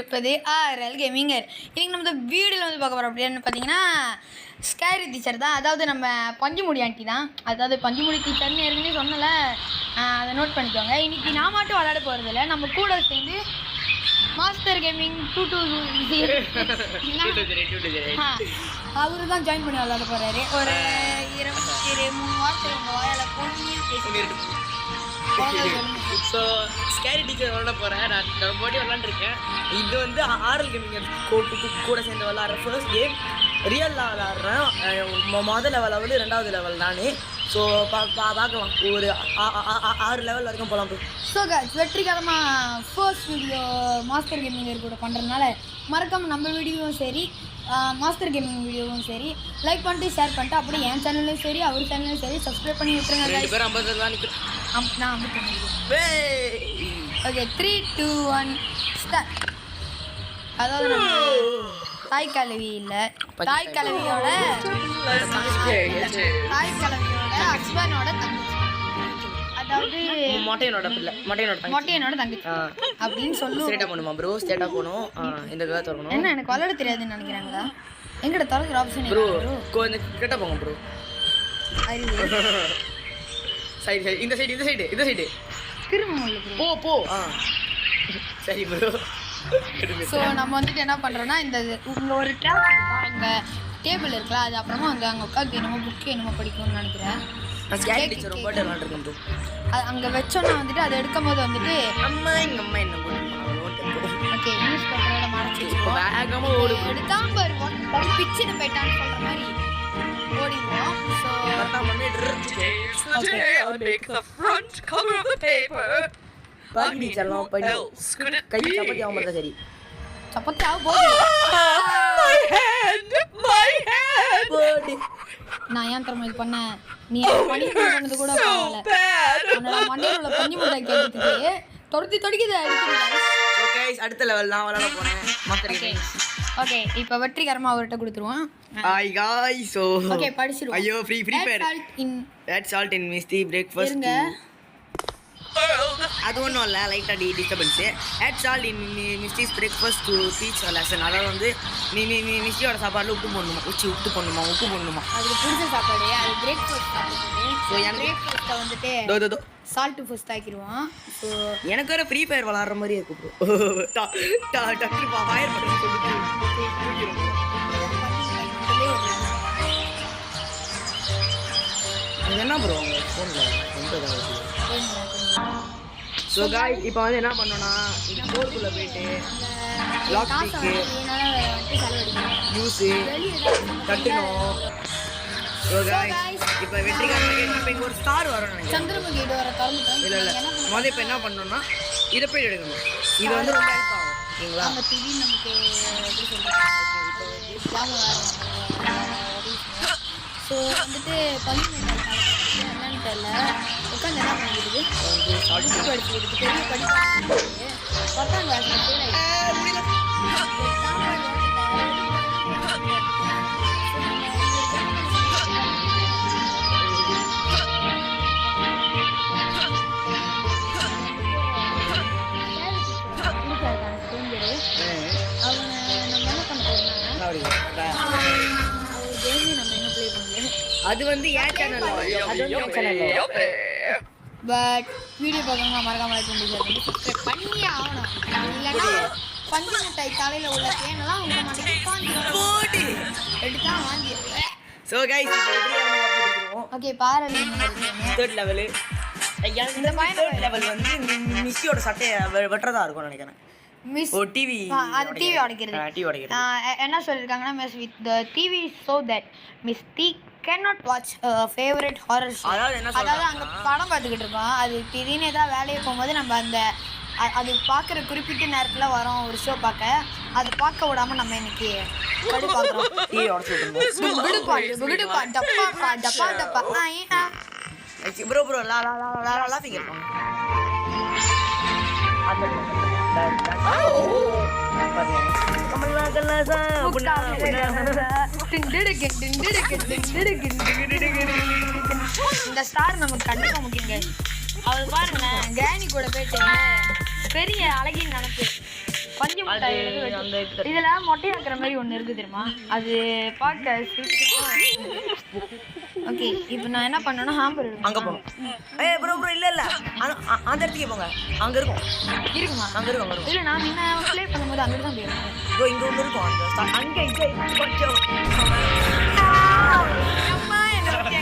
கொண்டிருப்பது ஆர்எல் கேமிங்கர். இன்னைக்கு நம்ம வீடியோவில் வந்து பார்க்க போகிறோம் அப்படின்னு பார்த்தீங்கன்னா ஸ்கேரி டீச்சர் தான். அதாவது நம்ம பஞ்சுமுடி ஆண்டி தான். அதாவது பஞ்சுமுடி டீச்சர்னு ஏற்கனவே சொன்னல. அதை நோட் பண்ணிக்கோங்க. இன்னைக்கு நான் மட்டும் விளையாட போகிறதில்ல நம்ம கூட சேர்ந்து மாஸ்டர் கேமிங் டூ டூ அவரு தான் ஜாயின் பண்ணி விளையாட போகிறாரு ஒரு இருபத்தி மூணு வாரத்துக்கு வாயால் பொண்ணியாக பேசி ஸோ ஸ்கேரி டீச்சர் விளாட போகிறேன் நான் போட்டி விளாண்டுருக்கேன் இது வந்து ஆரல் கேமிங் கூட சேர்ந்து விளாட்ற ஃபர்ஸ்ட் கேம் ரியலில் விளாட்றேன் முதல் மொதல் லெவல் வந்து ரெண்டாவது லெவல் நான். ஸோ பா பா பார்க்கலாம். ஒரு ஆறு லெவல் வரைக்கும் போகலாம் ஸோ guys வெற்றிகரமாக ஃபர்ஸ்ட் வீடியோ மாஸ்டர் கேமிங் கூட பண்ணுறதுனால மறக்காமல் நம்ம வீடியோவும் சரி. மாஸ்டர் கேமிங் வீடியோவும் சரி லைக் பண்ணிட்டு ஷேர் பண்ணிட்டு அப்படியே என் சேனல்லையும் சரி அவர் சேனல்லையும் சரி சப்ஸ்கிரைப் பண்ணி விட்டுருங்க நான் okay three two one start அதாவது தாய் கலவி இல்லை தாய் கலவியோட தாய் கலவியோட ஹஸ்பண்டோட தங்கச்சி அதாவது மொட்டையனோட பிள்ளை மொட்டையனோட தங்கச்சி. மொட்டையனோட தங்கச்சி. ஆ. அப்படின்னு சொல்லுவோம் ஸ்ட்ரெயிட்டாக போகணுமா ப்ரோ ஸ்ட்ரெயிட்டாக போகணும். இந்த இதாக திறக்கணும் என்ன எனக்கு விளையாட தெரியாதுன்னு நினைக்கிறாங்களா? எங்கட திறக்கிற ஆப்ஷன் ப்ரோ கொஞ்சம் கிட்ட போங்க ப்ரோ சைடு சைடு இந்த சைடு இந்த சைடு இந்த சைடு போ போ. சரி ப்ரோ ஸோ நம்ம வந்துட்டு என்ன பண்ணுறோன்னா இந்த இங்கே ஒரு ட்ராப் இருக்கா அங்கே டேபிள் இருக்குல்ல அது அப்புறமா அங்கே அங்கே உட்காந்து என்னமோ புக்கு என்னமோ படிக்கணும்னு நினைக்கிறேன். அது அங்கே வச்சோன்னா வந்துட்டு அதை எடுக்கும் போது வந்துட்டு அம்மா எங்க அம்மா என்ன ஓகே நியூஸ் பேப்பரோட மறைச்சி வச்சுக்கோ வேகமா ஓடு எடுக்காம வருவோம் பிச்சுன்னு போயிட்டான்னு சொல்கிற மாதிரி ஓடிடுவோம். ஸோ கரெக்டா mummy Today I'll make the front cover of the paper. பாக்கி டீச்சர்லாம் பண்ணி கை சப்பாத்தி ஆக மாட்டா சரி. சப்பாத்தி ஆக போகுது My hand! My hand! போடி நான் ஏன் தரமா இது பண்ணேன் நீ பனி பண்ணது கூட பரவாயில்ல! உன்னோட மண்டையில் உள்ள பஞ்சு முட்டாய் கேட்கறதுக்கு துரத்தி தொடிக்குது அடுத்த லெவல் நான் விளையாட போறேன். ஓகே இப்போ வெற்றிகரமாக அவர்கிட்ட கொடுத்துருவோம். ஹாய் காய் சோ ஓகே படிச்சிருவோம். ஐயோ free free fire in that's salt in Misty breakfast இருங்க. அது ஒன்றும் இல்லை லைட்டாக டி disturbance ads all in Misty's breakfast to teach lesson அதாவது வந்து நீ நீ நீ மிஸ்டியோட சாப்பாடில் உப்பு போடணுமா? உச்சி உப்பு போடணுமா? உப்பு போடணுமா? அதுக்கு பிடிச்ச சாப்பாடு அது பிரேக்ஃபாஸ்ட் வந்துட்டு சால்ட்டு ஃபர்ஸ்ட் ஆக்கிடுவோம். ஸோ எனக்கு வேற ஃப்ரீ ஃபயர் விளாட்ற மாதிரி இருக்கு ப்ரோ ஃபயர் என்ன ப்ரோ உங்க ஃபோனில் ரொம்ப ஸோ காய் இப்போ வந்து என்ன பண்ணோன்னா போர்க்குள்ளே போயிட்டு வந்துட்டு செலவழிக்கணும் ஜூஸு கட்டணும். ஸோ காய் guys, இப்போ வெற்றிகரமாக இப்போ இங்கே ஒரு ஸ்டார் வரணும் சந்திரமுகி இல்லை இல்லை. என்ன முதல்ல இப்போ என்ன பண்ணணும்னா இதை போய் எடுக்கணும். இது வந்து ரொம்ப ஹெல்ப் ஆகும். ஓகேங்களா? ஸோ வந்துட்டு பள்ளி என்னன்னு தெரியல. உட்காந்து என்ன பண்ணிக்கிட்டு படிச்சு படிச்சுக்கிட்டு பெரிய படிப்பு பத்தாம் கிளாஸ் அவங்க நம்ம என்ன பண்ண போறோம்னா அது வந்து ஏன் சேனல் அது வந்து சேனல் பட் வீடியோ பார்க்கணும்னா மறக்காம லைக் பண்ணி சப்ஸ்கிரைப் பண்ணி ஆகணும். இல்லைன்னா பஞ்சு மிட்டாய் தலையில் உள்ள தேனெல்லாம் உங்க போடி. எடுத்தா வாங்கி so guys okay Bharathi third level இந்த தேர்ட் லெவல் வந்து மிஸ்ஸியோட சட்டையை வெட்டுறதா இருக்கும்னு நினைக்கிறேன். மிஸ் ஓ டிவி அது டிவி உடைக்கிறது. டிவி உடைக்கிறது. என்ன சொல்லியிருக்காங்கன்னா miss with the TV so that Misty can not watch favourite horror show அதாவது அங்கே படம் பார்த்துக்கிட்டு இருக்கோம் அது திடீர்னு ஏதாவது வேலையை போகும்போது நம்ம அந்த அது பார்க்குற குறிப்பிட்ட நேரத்தில் வரோம் ஒரு ஷோ பார்க்க அது பார்க்க விடாம நம்ம இன்னைக்கு ப்ரோ ப்ரோ லா லா லா லா லா ஃபிங்கர் போங்க அந்த இந்த ஸ்டார் நமக்கு கண்டிப்பா முக்கியங்க அவர் பாருங்களேன் கேனி கூட போயிட்டு பெரிய அழகின் நினப்பு பஞ்சு இது. இதுல மொட்டையாக்குற மாதிரி ஒண்ணு இருக்கு தெரியுமா? அது பார்க்க ஓகே இப்போ நான் என்ன பண்ணேன்னா ஹாம்பர் அங்க போங்க ஏய் ப்ரோ ப்ரோ இல்ல இல்ல. அந்த இடத்துக்கே போங்க. அங்க இருக்கும். இருக்குமா? அங்க இருக்கும் அங்க இல்ல நான் முன்ன ப்ளே பண்ணும்போது அங்கிட்டு தான் போயிருக்கேன் ப்ரோ இங்க ஒன்று இருக்கும். அந்த அங்க இங்க கொஞ்சம். அம்மா என்ன பத்தி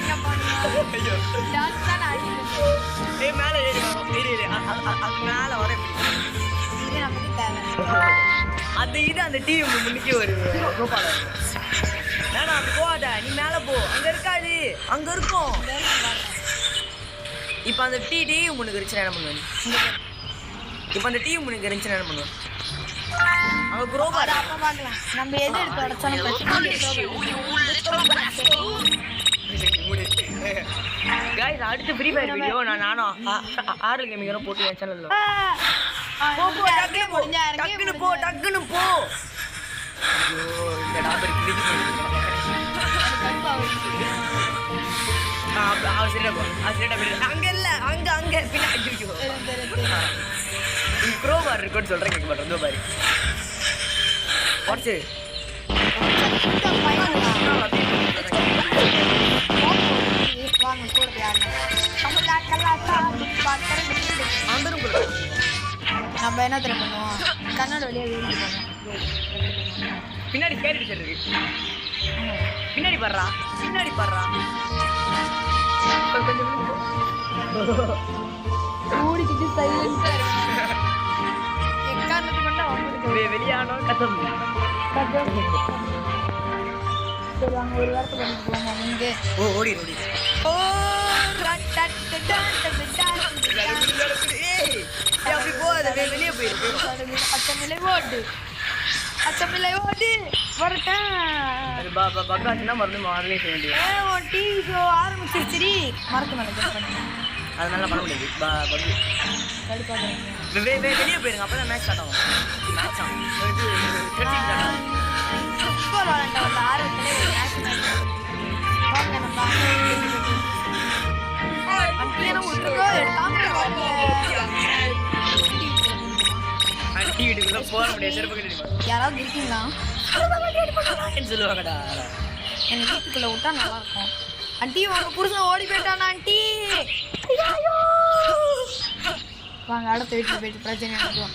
அந்த இது அந்த டிவி முன்னுக்கு ஒரு கோபாலம் வேணா அப்படி போகாத நீ மேலே போ அங்கே இருக்காது அங்கே இருக்கும் இப்போ அந்த டீ டிவி முன்னுக்கு இருந்துச்சு என்ன பண்ணுவேன் இப்போ அந்த டிவி முன்னுக்கு இருந்துச்சு என்ன பண்ணுவேன் நம்ம எது எடுத்து அடுத்து ஃப்ரீ ஃபயர் வீடியோ நான் நானும் ஆறு கேமிங்கிறோம் போட்டு என் சேனல்ல போ போ டக்குனு போ அங்க இல்ல அங்க அங்க பின்னாடி ஐயோ ப்ரோ பார் இருக்குன்னு சொல்றேன் கேட்க மாட்டேன் பாரு வாட்ஸ் வாங்க கூட அந்தரும் நம்ம என்ன தெரியும் பண்ணுவோம்? கண்ணாடி வழியா வெளியே பின்னாடி ஸ்கேரி டீச்சர் இருக்கு. பின்னாடி பாடுறா பின்னாடி பாடுறா. கொஞ்சம் ஓடிக்கிட்டு சைலண்டா எக்காரணத்து கொண்டு அவங்களுக்கு வெ- வெளியானோம் கதம் சரி வாங்க ஒரு வாரத்தை பண்ணிட்டு போவோமா இங்கே ஓ ஓடி ஓடி ஓ அப்படி போகாத வெளியே போயிரு. அச்சமில்லை ஓடு அச்சமில்லை ஓடு வரட்டேன் அது ப- ப- பக்காச்சுன்னா மறுபடியும் மாறலே செய்ய வேண்டியது. ஏ உன் டிவி ஷோ ஆரம்பிச்சிருச்சுடி. மறக்க மேலே அதனால பண்ண முடியாது. வெளியே போயிருங்க. அப்போ தான் மேட்ச் ஸ்டார்ட் ஆகும். மேட்ச் ஆகும். இது thirteen start வீட்டுக்குள்ள போக முடியாது. செருப்பு கட்டிட்டு யாராவது இருக்கீங்களா? சொல்லுவாங்கடா. எங்க வீட்டுக்குள்ள விட்டா நல்லா இருக்கும் ஆண்டி உங்க புருஷன் ஓடி போயிட்டானா ஆண்டி? வாங்க அடுத்த வீட்டுல போயிட்டு பிரச்சனை நடத்துவோம்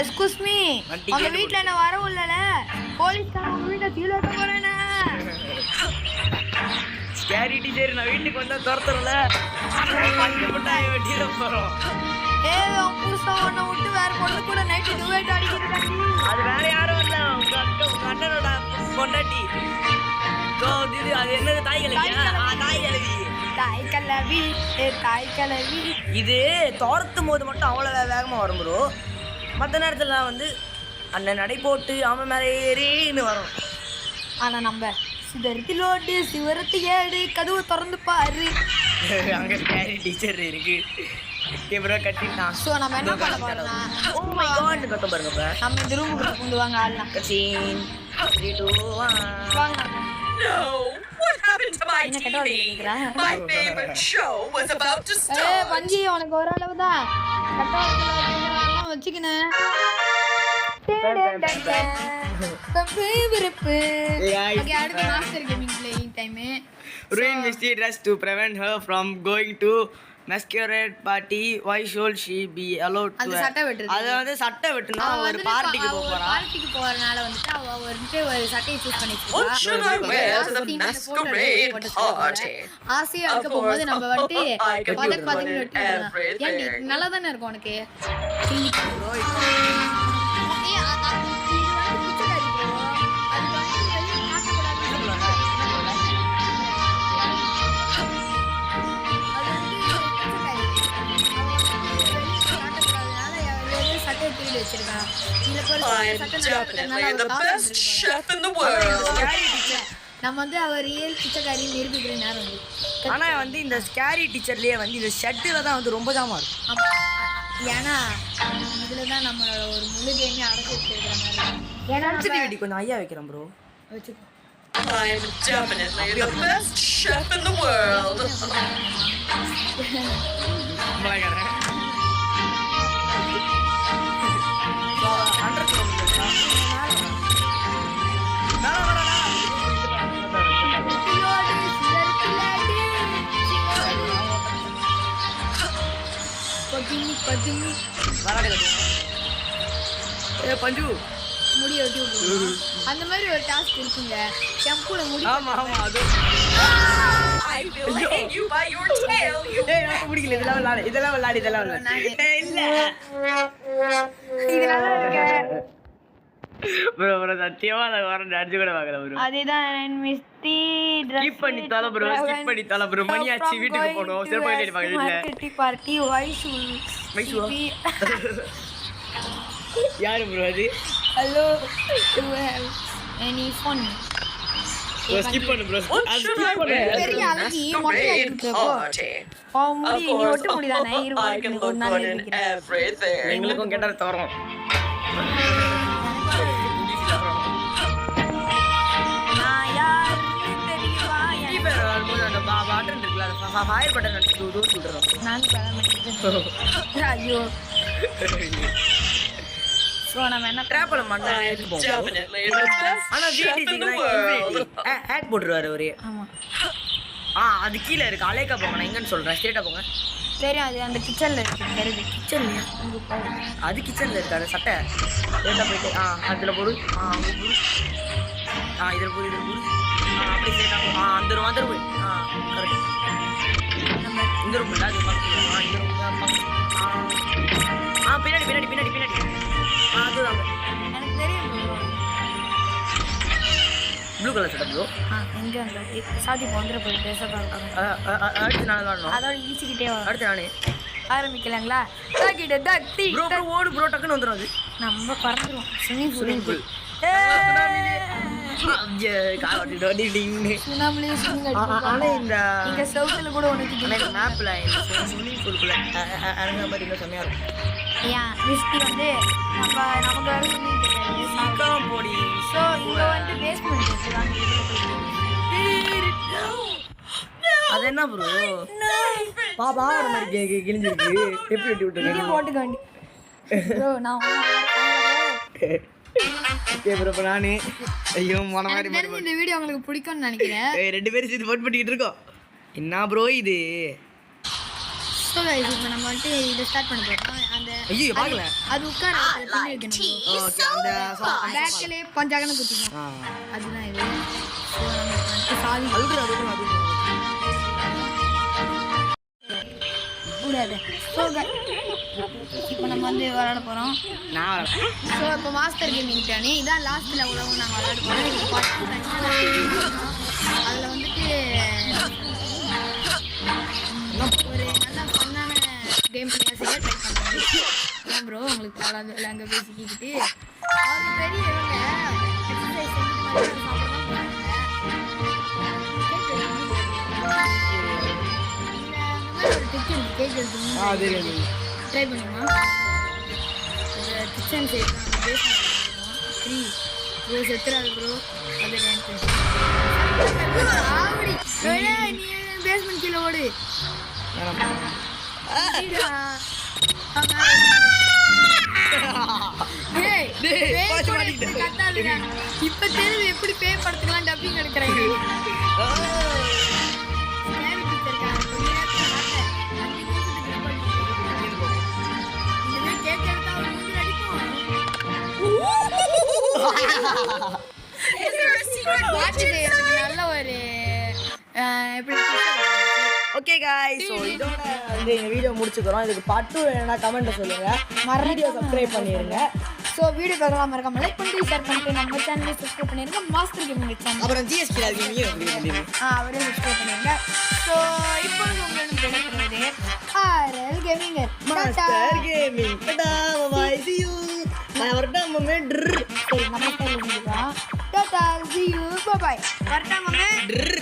எஸ்கூஸ் மீ உங்க கேட்டு வீட்ல என்ன வரவும் இல்லல? போலீஸ்காரன் உங்க வீட்டை சீல் வைக்க போறேனே. ஸ்கேரி டீச்சர் நான் வீட்டுக்கு வந்தா துரத்துறல போறோம். ஏ புருஷன் உன்னை விட்டு வேற பொண்ணு கூட duet அடிக்கிறாண்டி அது வேற யாரும் இல்ல. உங்க அக்கா உங்க அண்ணனோட பொண்டாட்டி. So, இது அது என்னது தாய் ஆ, தாய் கிழவி. தாய் கலவி ஏ தாய் கலவி இது துரத்தும் போது மட்டும் அவ்வளோ வே- வேகமா வரும் ப்ரோ மற்ற நேரத்துல வந்து அண்ணன் நடை போட்டு அவன் மேலே ஏறின்னு வரும். ஆனா நம்ம சிதறத்தி லோடு சிவரத்தி ஏடு கதவு திறந்து பாரு. அங்க டீச்சர் இருக்கு. கேமரா கட்டிட்டான். ஸோ நம்ம என்ன பண்ண போறோம்னா ஓ மை காட் கட்டம் பாருங்க நம்ம இந்த ரூமுக்குள்ள கொண்டு வாங்க ஆடலாம் கசின் த்ரீ டூ ஒன் வாங்க No! What happened to my என்ன கெட்ட வார்த்தை TV? கேக்குறா? My favorite show was about to A start. பஞ்சி உனக்கு ஒரு அளவு தான் விருப்பு Guys, ஓகே அடுத்து master gaming playing time Ruin Misty dress to prevent her from going to masquerade party. Why should she be allowed to? அந்த சட்டை வெட்டுறது. அது வந்து சட்டை வெட்டுனா ஒரு பார்ட்டிக்கு போக போறா பார்ட்டிக்கு போறனால வந்துட்டு அவ வந்துட்டு ஒரு சட்டையை சூஸ் பண்ணி What should I wear to the masquerade party? ஆசையா இருக்க போகும்போது நம்ம வந்துட்டு one in வெட்டி நல்லா தானே இருக்கும் உனக்கு I'm definitely the best chef in the world. நம்ம வந்து அவர் ரியல் பிச்சைக்காரி நிரூபிக்கிற நேரம் வந்து ஆனா வந்து இந்த ஸ்கேரி டீச்சர்லயே வந்து இந்த ஷர்ட்டில் தான் வந்து ரொம்ப ஜாமா இருக்கும். ஆமா. ஏன்னா இதுல தான் நம்மளோட ஒரு முழு கேமே அடக்கி வச்சிருக்கிற மாதிரி நம்ம- சென்சிட்டிவிட்டி கொஞ்சம் ஐயா வைக்கிறேன் ப்ரோ வச்சுக்கோ. I'm definitely the best chef in the world. கட்டுவோம் ஏ பஞ்சு. முடிய வெட்டி விட்டுருவோம் அந்த மாதிரி ஒரு டாஸ்க் இருக்குங்க. ஷாம்பூல முடி ஆமா ஆமா அது. பிடிக்கல இதெல்லாம் விளாடு இதெல்லாம் விளாடு இதெல்லாம் விளாடு. இல்ல. இது நல்லா இருக்கு ப்ரோ ப்ரோ சத்தியமா நான் வரேன் அடிச்சு கூட பார்க்கல ப்ரோ. அதுதான் மிஸ்டி ஸ்கிப் பண்ணி தலை ப்ரோ ஸ்கிப் பண்ணி தலை ப்ரோ. மணி ஆச்சு வீட்டுக்கு போகணும். செருப்பு கட்டி பார்க்க வீட்டுல. பார்ட்டி வாய்ஸ் வயசுவா? யாரு ப்ரோ அது? Hello do have any fun bro skip பண்ணு ப்ரோ. அது ஸ்கிப் பண்ணு. பெரிய அழகி மொட்டை masquerade இருக்கு போ party. ஓ Of முடி நீ course, ஒட்ட முடிதானே இரு I can ஒரு look நாள் good in இருக்கிறேன் everything. எங்களுக்கும் கேட்டா தரோம். ஃபயர் பட்டன் அடிச்சு சொல்றோம். நான் ஐயோ. ஸோ நம்ம என்ன ட்ராப்ல மாட்டேன் எடுத்துப்போம் Definitely the best ஆனா chef in the world. Hack போட்டுருவாரு அவரு. ஆமாம் ஆ அது கீழே இருக்கு. அலேக்கா போங்க நான் எங்கன்னு சொல்றேன். ஸ்ட்ரெயிட்டா போங்க. தெரியும் அது அந்த கிச்சனில் இருக்கு. கிச்சன்லயா அது கிச்சன்ல இருக்கு அந்த சட்டை. ஸ்ட்ரெயிட்டா போயிட்டு ஆ அதுல போடு. ஆ ஆ இதுல போடு இதுல ஆ அப்படி ஸ்ட்ரெயிட்டா போ. ஆ அந்த ரூம் அந்த ரூம் ஆ கரெக்ட் இந்த ரூம் இல்ல அது இந்த ரூம் ஆ பின்னாடி பின்னாடி பின்னாடி பின்னாடி ஆ அதுதான் எனக்கு தெரியும் ப்ளூ கலர் சட்டை ப்ளூ எங்கே அந்த சாதி போன்ற போய் பேச பார்க்கலாம் அடுத்து நான் விளாடணும் அதோட ஈச்சிக்கிட்டே வரும் அடுத்து நானே ஆரம்பிக்கலாங்களா தாக்கிட்ட தக்தி ப்ரோ ப்ரோ ஓடு ப்ரோ டக்குன்னு வந்துடும் அது நம்ம பறந்துடும் swimming pool pool. Pool swimming ஆனா இந்த இங்க கூட உனக்கு இந்த மேப்ல இந்த ஸ்விம்மிங் பூலுக்குள்ள அருங்க மாதிரி இன்னும் செம்மையா இருக்கும். ஏன்? மிஸ்டி வந்து நம்ம நமக்கு வேற போடி. ஸோ இங்க வந்து பேஸ்மெண்ட். அது என்ன ப்ரோ பாப்பா ஒரு மாதிரி கிழிஞ்சிருக்கு. எப்படி வெட்டி விட்டுருக்கேன் போட்டுக்க வேண்டி நான் நானு ஐயோ மன மாதிரி இந்த வீடியோ உங்களுக்கு பிடிக்கும்னு நினைக்கிறேன். ஏய், ரெண்டு பேரும் சேர்த்து போட் பண்ணிக்கிட்டு இருக்கோம். என்ன ப்ரோ இது? ஸோ இப்போ நம்ம வந்துட்டு இதை ஸ்டார்ட் பண்ண போகிறோம் அந்த ஐயோ பார்க்கல. அது உட்கார அந்த song- அந்த பேக்கிலே பஞ்சாகன்னு குத்திக்கணும். ஆ. அதுதான் இது. ஸோ நம்ம இப்ப வந்துட்டு சாதி அழுகுற அழுகுற அழுகுற. கூடாது ஸோ இப்போ நம்ம வந்து விளையாட போகிறோம் நான். ஸோ இப்போ மாஸ்டர் கேமிங் டானி இதான் லாஸ்ட் லெவலில் நாங்கள் விளையாட போகிறோம் அதில் வந்துட்டு ஒரு நல்ல ஃபன்னான கேம் செய்ய ட்ரை பண்ணுறோம் ஏன் ப்ரோ உங்களுக்கு இல்லை அங்கே பேசிக்கிட்டு அவங்க பெரியவங்க எக்ஸசைஸ் செஞ்சுட்டு ஆ தெரியும் ட்ரை பண்ணுமா கிச்சன் சைடு த்ரீ ப்ரோ செத்துறாது ப்ரோ அது ஆவடி நீ பேஸ்மெண்ட் கீழே ஓடு. இப்ப தெரியுது எப்படி பேய் படத்துக்கெல்லாம் டப்பிங் எடுக்கிறாங்க நல்ல ஒரு எப்படி? ஓகே காய் ஸோ இதோட வந்து எங்கள் வீடியோ முடிச்சுக்கிறோம். இதுக்கு பட்டு வேணும்னா கமெண்ட்டை சொல்லுங்கள் வீடியோ சப்ஸ்கிரைப் பண்ணிடுங்க ஸோ வீடியோ பார்க்கலாம். மறக்காம லைக் பண்ணிட்டு ஷேர் பண்ணிட்டு நம்ம சேனலை சப்ஸ்கிரைப் பண்ணிருங்க. மாஸ்டர் கேமிங் சேனல் அப்புறம் ஜிஎஸ்டி ஆ அவரே சப்ஸ்கிரைப் பண்ணிருங்க. ஸோ இப்பொழுது உங்களிடம் விடைபெறுவது RL கேமிங்கர் master gaming tata. Bye see you. நான் வரட்டா மம்மே ட்ர் சரி செஞ்சுக்கலாம் டாடா சி யூ பாய் வரட்டா மம்மே ட்ர்.